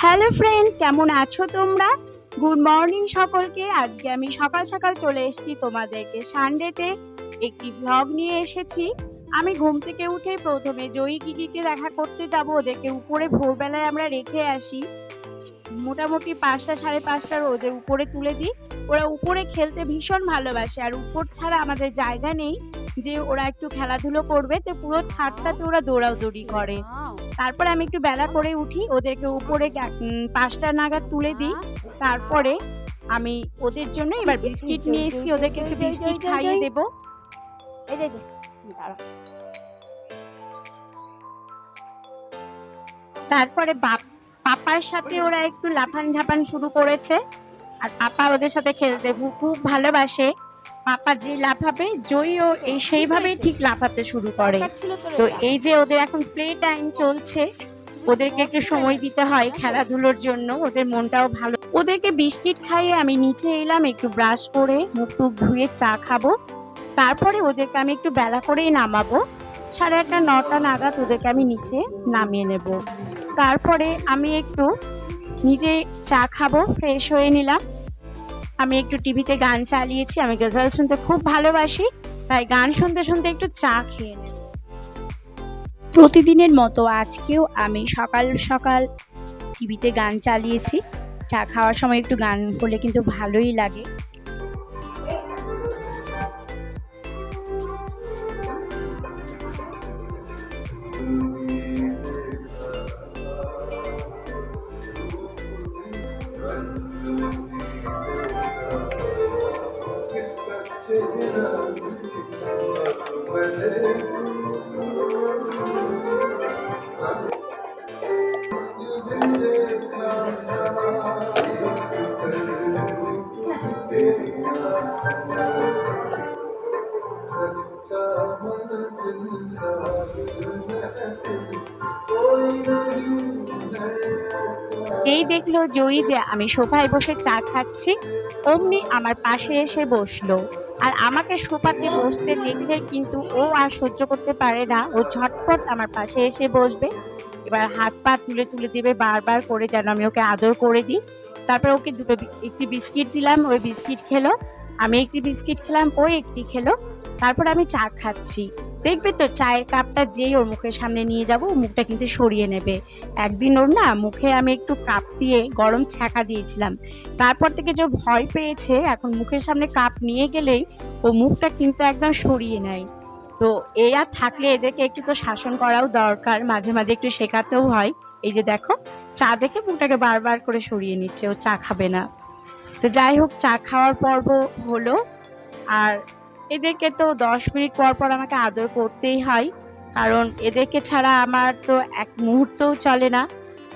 Hello friend কেমন আছো তোমরা? গুড মর্নিং সকলকে। আজকে আমি সকাল সকাল চলে এসেছি তোমাদেরকে সানডেতে একটি ব্লগ নিয়ে এসেছি। আমি ঘুম থেকে উঠে প্রথমে জয়ী কিকিকে দেখা করতে যাব। ওদেরকে উপরে ভোরবেলায় আমরা রেখে আসি। মোটামুটি পাঁচটা, সাড়ে পাঁচটার ওদের উপরে তুলে দিই। ওরা উপরে খেলতে ভীষণ ভালোবাসে। আর উপর ছাড়া আমাদের জায়গা নেই। যে ওরা একটু খেলাধুলো করবে তো পুরো ছাদটাতে ওরা দৌড়াদৌড়ি করে। তারপর আমি একটু বেলা করে উঠি ওদেরকে উপরে পাঁচটা নাগাদ তুলে দিই। তারপরে আমি ওদের জন্য এবার বিস্কিট নিয়ে এসেছি ওদেরকে একটু বিস্কিট খাইয়ে দেবো। এই যে দাঁড়া। তারপরে বাপ পাপার সাথে ওরা একটু লাফান ঝাপান শুরু করেছে। আর পাপা ওদের সাথে খেলতে খুব ভালোবাসে। পাপা যে লাফাবে জয়ও এই সেইভাবেই ঠিক লাফাতে শুরু করে। তো এই যে ওদের এখন প্লে টাইম চলছে ওদেরকে একটু সময় দিতে হয় খেলাধুলোর জন্য ওদের মনটাও ভালো। ওদেরকে বিস্কিট খাইয়ে আমি নিচে এলাম একটু ব্রাশ করে মুখ টুক ধুয়ে চা খাব। তারপরে ওদেরকে আমি একটু বেলা করেই নামাবো। সাড়ে আটটা নটা নাগাদ ওদেরকে আমি নিচে নামিয়ে নেব। তারপরে আমি একটু নিজে চা খাব ফ্রেশ হয়ে নিলাম। আমি একটু টিভিতে গান চালিয়েছি, আমি গজল শুনতে খুব ভালোবাসি, তাই গান শুনতে শুনতে একটু চা খেয়ে নেব। প্রতিদিনের মতো আজকেও আমি সকাল সকাল টিভিতে গান চালিয়েছি, চা খাওয়ার সময় একটু গান করলে কিন্তু ভালোই লাগে। এই দেখল জয়ী যে আমি সোফায় বসে চা খাচ্ছি, অমনি আমার পাশে এসে বসল। আর আমাকে সোফাতে বসতে দেখলে কিন্তু ও আর সহ্য করতে পারে না, ও ঝটপট আমার পাশে এসে বসবে। এবার হাত পা তুলে তুলে দিবে বারবার করে যেন আমি ওকে আদর করে দিই। তারপর ওকে দুটো একটি বিস্কিট দিলাম ওই বিস্কিট খেলো। আমি একটি বিস্কিট খেলাম ওই একটি খেলো। তারপর আমি চা খাচ্ছি। দেখবে তো চায়ের কাপটা যেই ওর মুখের সামনে নিয়ে যাব ও মুখটা কিন্তু সরিয়ে নেবে। একদিন ওর না মুখে আমি একটু কাপ দিয়ে গরম ছ্যাঁকা দিয়েছিলাম। তারপর থেকে যে ভয় পেয়েছে এখন মুখের সামনে কাপ নিয়ে গেলেই ও মুখটা কিন্তু একদম সরিয়ে নেয়। তো এরা থাকলে এদেরকে একটু তো শাসন করাও দরকার, মাঝে মাঝে একটু শেখাতেও হয়। এই যে দেখো, চা দেখে মুখটাকে বারবার করে সরিয়ে নিচ্ছে, ও চা খাবে না। তো যাই হোক, চা খাওয়ার পর্ব হলো। আর এদেরকে তো দশ মিনিট পর পর আমাকে আদর করতেই হয়, কারণ এদেরকে ছাড়া আমার তো এক মুহূর্তও চলে না।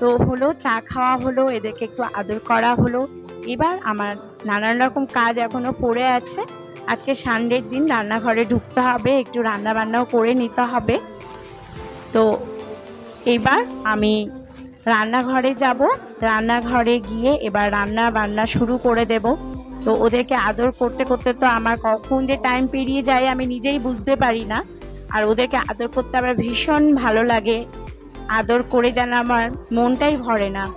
তো হলো, চা খাওয়া হলো, এদেরকে একটু আদর করা হলো। এবার আমার নানান রকম কাজ এখনও পড়ে আছে। আজকে সানডের দিন রান্নাঘরে ঢুকতে হবে, একটু রান্না বান্নাও করে নিতে হবে। তো এবার আমি রান্নাঘরে যাব, রান্নাঘরে গিয়ে এবার রান্না বান্না শুরু করে দেব। তো ওদেরকে আদর করতে করতে তো আমার কখন যে টাইম পেরিয়ে যায় আমি নিজেই বুঝতে পারি না। আর ওদেরকে আদর করতে আমার ভীষণ ভালো লাগে। আদর করে যেন আমার মনটাই ভরে না।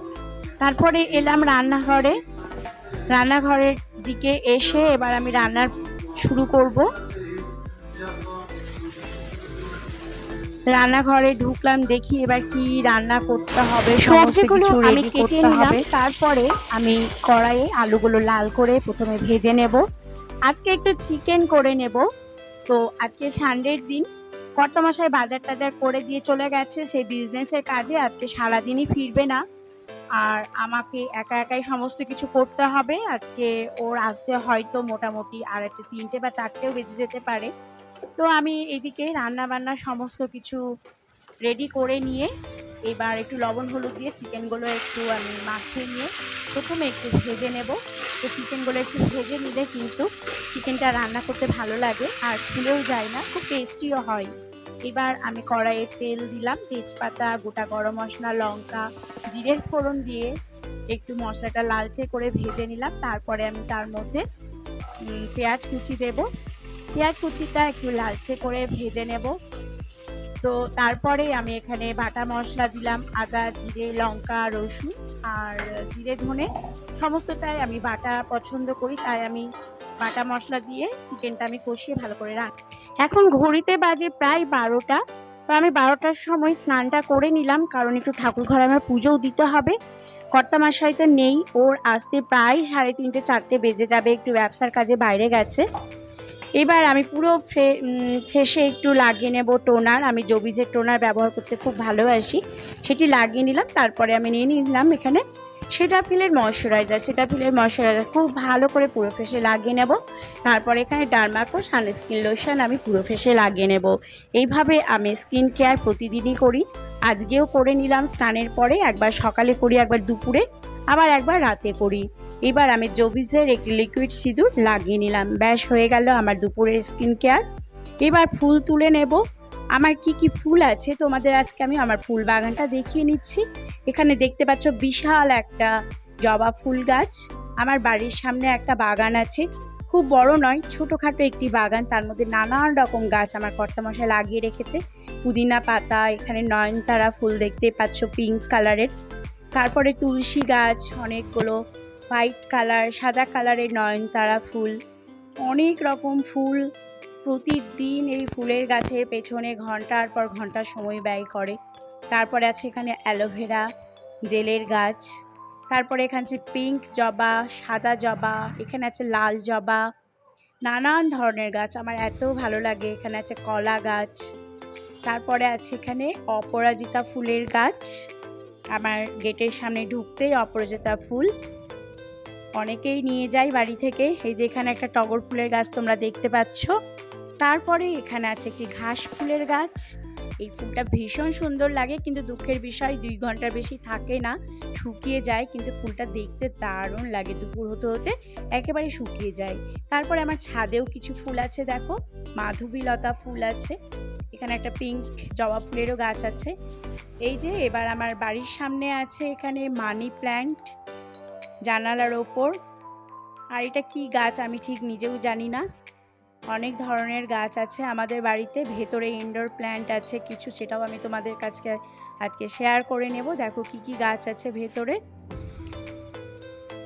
তারপরে এলাম রান্নাঘরে। রান্নাঘরের দিকে এসে এবার আমি রান্নার শুরু করব। রান্নাঘরে ঢুকলাম দেখি এবার কি রান্না করতে হবে সমস্ত কিছু আমি কেটে নিলাম। তারপরে আমি কড়াইয়ে আলুগুলো লাল করে প্রথমে ভেজে নেব। আজকে একটু চিকেন করে নেব। তো আজকে সানডের দিন। কর্তামশাই বাজার টাজার করে দিয়ে চলে গেছে সেই বিজনেসের কাজে। আজকে সারাদিনই ফিরবে না। আর আমাকে একা একাই সমস্ত কিছু করতে হবে। আজকে ওর আসতে হয়তো মোটামুটি আর একটা তিনটে বা চারটেও বেজে যেতে পারে। তো আমি এদিকে রান্না বান্না সমস্ত কিছু রেডি করে নিয়ে এবার একটু লবণ হলুদ দিয়ে চিকেনগুলো একটু আমি মাখিয়ে নিয়ে প্রথমে একটু ভেজে নেব। তো চিকেনগুলো একটু ভেজে নিলে কিন্তু চিকেনটা রান্না করতে ভালো লাগে। আর খুলেও যায় না, খুব টেস্টিও হয়। এবার আমি কড়াইয়ে তেল দিলাম, তেজপাতা, গোটা গরম মশলা, লঙ্কা, জিরের ফোড়ন দিয়ে একটু মশলাটা লালচে করে ভেজে নিলাম। তারপরে আমি তার মধ্যে পেঁয়াজ কুচি দেব। পেঁয়াজ কুচিটা একটু লালচে করে ভেজে নেব। তো তারপরে আমি এখানে বাটা মশলা দিলাম, আদা, জিরে, লঙ্কা, রসুন আর জিরে ধনে। সমস্তটাই আমি বাটা পছন্দ করি, তাই আমি বাটা মশলা দিয়ে চিকেনটা আমি কষিয়ে ভালো করে রাখ এখন ঘড়িতে বাজে প্রায় বারোটা। তো আমি বারোটার সময় স্নানটা করে নিলাম, কারণ একটু ঠাকুর ঘরে আমার পুজোও দিতে হবে। কর্তামশাই তো নেই, ওর আসতে প্রায় সাড়ে তিনটে, চারটে বেজে যাবে, একটু ব্যবসার কাজে বাইরে গেছে। এবার আমি পুরো ফেসে একটু লাগিয়ে নেব টোনার। আমি জবিজের টোনার ব্যবহার করতে খুব ভালোবাসি। সেটি লাগিয়ে নিলাম, তারপরে আমি নিয়ে নিলাম এখানে সেটা ফিলের ময়শ্চারাইজার, সেটা ফিলের ময়শ্চারাইজার খুব ভালো করে পুরো ফেসে লাগিয়ে নেব। তারপরে এখানে ডার্মাকো সানস্ক্রিন লোশন আমি পুরো ফেসে লাগিয়ে নেব। এইভাবে আমি স্কিন কেয়ার প্রতিদিনই করি। আজকেও করে নিলাম স্নানের পরে, একবার সকালে করি, একবার দুপুরে, আবার একবার রাতে করি। এবার আমি জবিজের একটি লিকুইড সিঁদুর লাগিয়ে নিলাম। ব্যাস, হয়ে গেল আমার দুপুরের স্কিন কেয়ার। এবার ফুল তুলে নেব। আমার কি কি ফুল আছে তোমাদের আজকে আমি আমার ফুল বাগানটা দেখিয়ে নিচ্ছি। এখানে দেখতে পাচ্ছ বিশাল একটা জবা ফুল গাছ। আমার বাড়ির সামনে একটা বাগান আছে। খুব বড় নয়, ছোটোখাটো একটি বাগান। তার মধ্যে নানান রকম গাছ আমার কর্তামশাই লাগিয়ে রেখেছে। পুদিনা পাতা, এখানে নয়নতারা ফুল দেখতে পাচ্ছ পিঙ্ক কালারের। তারপরে তুলসী গাছ, অনেকগুলো হোয়াইট কালার, সাদা কালারের নয়নতারা ফুল। অনেক রকম ফুল প্রতিদিন এই ফুলের গাছের পেছনে ঘণ্টার পর ঘণ্টা সময় ব্যয় করে। তারপরে আছে এখানে অ্যালোভেরা জেলের গাছ। তারপরে এখানে আছে পিঙ্ক জবা, সাদা জবা, এখানে আছে লাল জবা, নানান ধরনের গাছ। আমার এত ভালো লাগে। এখানে আছে কলা গাছ। তারপরে আছে এখানে অপরাজিতা ফুলের গাছ। আমার গেটের সামনে ঢুকতেই অপরাজিতা ফুল। অনেকেই নিয়ে যায় বাড়ি থেকে। এই যে এখানে একটা টগর ফুলের গাছ তোমরা দেখতে পাচ্ছ। তারপরে এখানে আছে একটি ঘাস ফুলের গাছ। এই ফুলটা ভীষণ সুন্দর লাগে, কিন্তু দুঃখের বিষয়, দুই ঘণ্টার বেশি থাকে না, শুকিয়ে যায়, কিন্তু ফুলটা দেখতে দারুণ লাগে দুপুর হতে হতে, একেবারে শুকিয়ে যায়। তারপরে আমার ছাদেও কিছু ফুল আছে, দেখো, মাধবীলতা ফুল আছে, এখানে একটা পিঙ্ক জবা ফুলেরও গাছ আছে। এই যে, এবার আমার বাড়ির সামনে আছে এখানে মানি প্ল্যান্ট জানালার ওপর। আর এটা কি গাছ আমি ঠিক নিজেও জানি না। অনেক ধরনের গাছ আছে আমাদের বাড়িতে, ভেতরে ইনডোর প্ল্যান্ট আছে কিছু, সেটাও আমি তোমাদের কাছে আজকে শেয়ার করে নেব। দেখো কি কি গাছ আছে ভেতরে।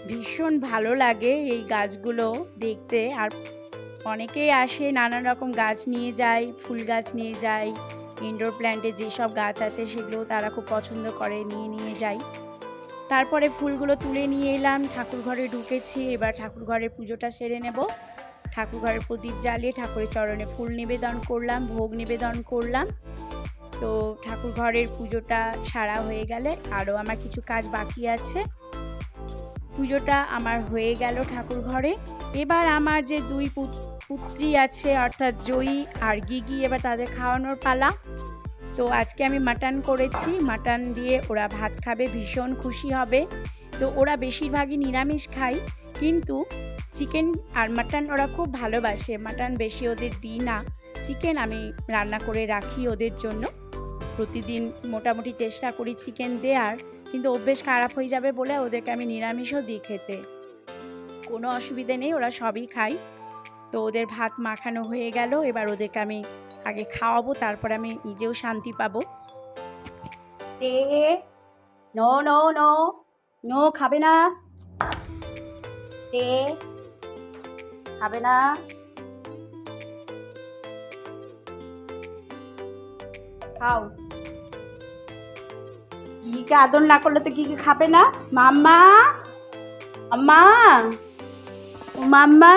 ভীষণ ভালো লাগে এই গাছগুলো দেখতে। আর অনেকেই আসে নানান রকম গাছ নিয়ে যায়, ফুল গাছ নিয়ে যায় ইনডোর প্ল্যান্টে যেসব গাছ আছে সেগুলো তারা খুব পছন্দ করে, নিয়ে নিয়ে যায়। তারপরে ফুলগুলো তুলে নিয়ে এলাম ঠাকুর ঘরে ঢুকেছি, এবার ঠাকুর ঘরের পুজোটা সেরে নেব। ঠাকুর ঘরের প্রদীপ জ্বালিয়ে ঠাকুরের চরণে ফুল নিবেদন করলাম, ভোগ নিবেদন করলাম। তো ঠাকুর ঘরের পুজোটা সারা হয়ে গেলে আরও আমার কিছু কাজ বাকি আছে। পুজোটা আমার হয়ে গেল ঠাকুর ঘরে এবার আমার যে দুই পুত- পুত্রী আছে, অর্থাৎ জয়ী আর গিগি, এবার তাদের খাওয়ানোর পালা। তো আজকে আমি মাটন করেছি। মাটন দিয়ে ওরা ভাত খাবে, ভীষণ খুশি হবে। তো ওরা বেশিরভাগই নিরামিষ খায়। কিন্তু চিকেন আর মাটন ওরা খুব ভালোবাসে। মাটন বেশি ওদের দিই না। চিকেন আমি রান্না করে রাখি ওদের জন্য। প্রতিদিন মোটামুটি চেষ্টা করি চিকেন দেওয়ার কিন্তু অভ্যেস খারাপ হয়ে যাবে বলে ওদেরকে আমি নিরামিষও দিই খেতে। কোনো অসুবিধে নেই, ওরা সবই খায়। তো ওদের ভাত মাখানো হয়ে গেল, এবার ওদেরকে আমি আগে খাওয়াবো, তারপর আমি নিজেও শান্তি পাবো। নো নো নো নো, খাবে না। স্টে খাবে না? খাও। কি গিকে আদর না করলে তো গিকে খাবে না? মাম্মা? ও মাম্মা,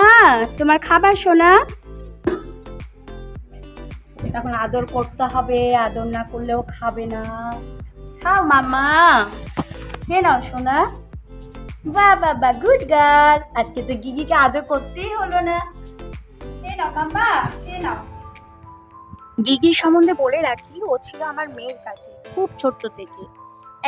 তোমার খাবার শোনা এখন আদর করতে হবে, আদর না করলেও খাবে না। খাও মাম্মা। খেয়ে নাও সোনা। বাহ বাহ বাহ গুড গার্ল আজকে তো গিগিকে আদর করতেই হলো না। খেয়ে নাও, মাম্মা খেয়ে নাও। গিগি সম্বন্ধে বলে রাখি, ও ছিল আমার মেয়ের কাছে, খুব ছোট্ট থেকে।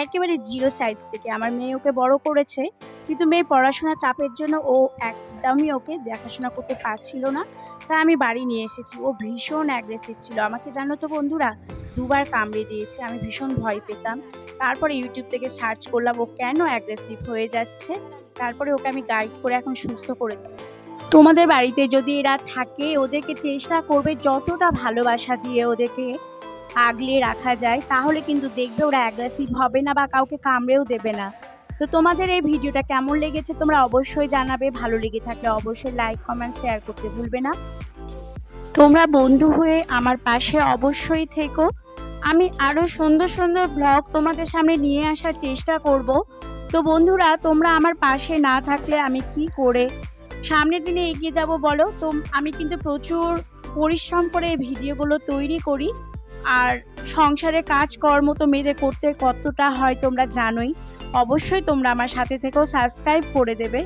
একেবারে জিরো সাইজ থেকে। আমার মেয়ে ওকে বড় করেছে, কিন্তু মেয়ের পড়াশোনা চাপের জন্য ও একদমই ওকে দেখাশোনা করতে পারছিল না। তাই আমি বাড়ি নিয়ে এসেছি। ও ভীষণ অ্যাগ্রেসিভ ছিল। আমাকে জানো তো বন্ধুরা দুবার কামড়ে দিয়েছে, আমি ভীষণ ভয় পেতাম। তারপরে ইউটিউব থেকে সার্চ করলাম, ও কেন অ্যাগ্রেসিভ হয়ে যাচ্ছে? তারপরে ওকে আমি গাইড করে এখন সুস্থ করে তোমাদের বাড়িতে যদি এরা থাকে, ওদেরকে চেষ্টা করবে যতটা ভালোবাসা দিয়ে ওদেরকে আগলে রাখা যায়, তাহলে কিন্তু দেখবে ওরা অ্যাগ্রেসিভ হবে না বা কাউকে কামড়েও দেবে না। তো তোমাদের এই ভিডিওটা কেমন লেগেছে তোমরা অবশ্যই জানাবে, ভালো লেগে থাকলে অবশ্যই লাইক কমেন্ট শেয়ার করতে ভুলবে না। তোমরা বন্ধু হয়ে আমার পাশে অবশ্যই থেকো। আমি আরও সুন্দর সুন্দর ব্লগ তোমাদের সামনে নিয়ে আসার চেষ্টা করব। তো বন্ধুরা, তোমরা আমার পাশে না থাকলে আমি কি করে? সামনের দিনে এগিয়ে যাব বলো। তো আমি কিন্তু প্রচুর পরিশ্রম করে এই ভিডিওগুলো তৈরি করি। আর সংসারে কাজকর্ম তো মেয়েদের করতে কতটা হয় তোমরা জানোই। অবশ্যই তোমরা আমার সাথে থেকেও সাবস্ক্রাইব করে দেবে।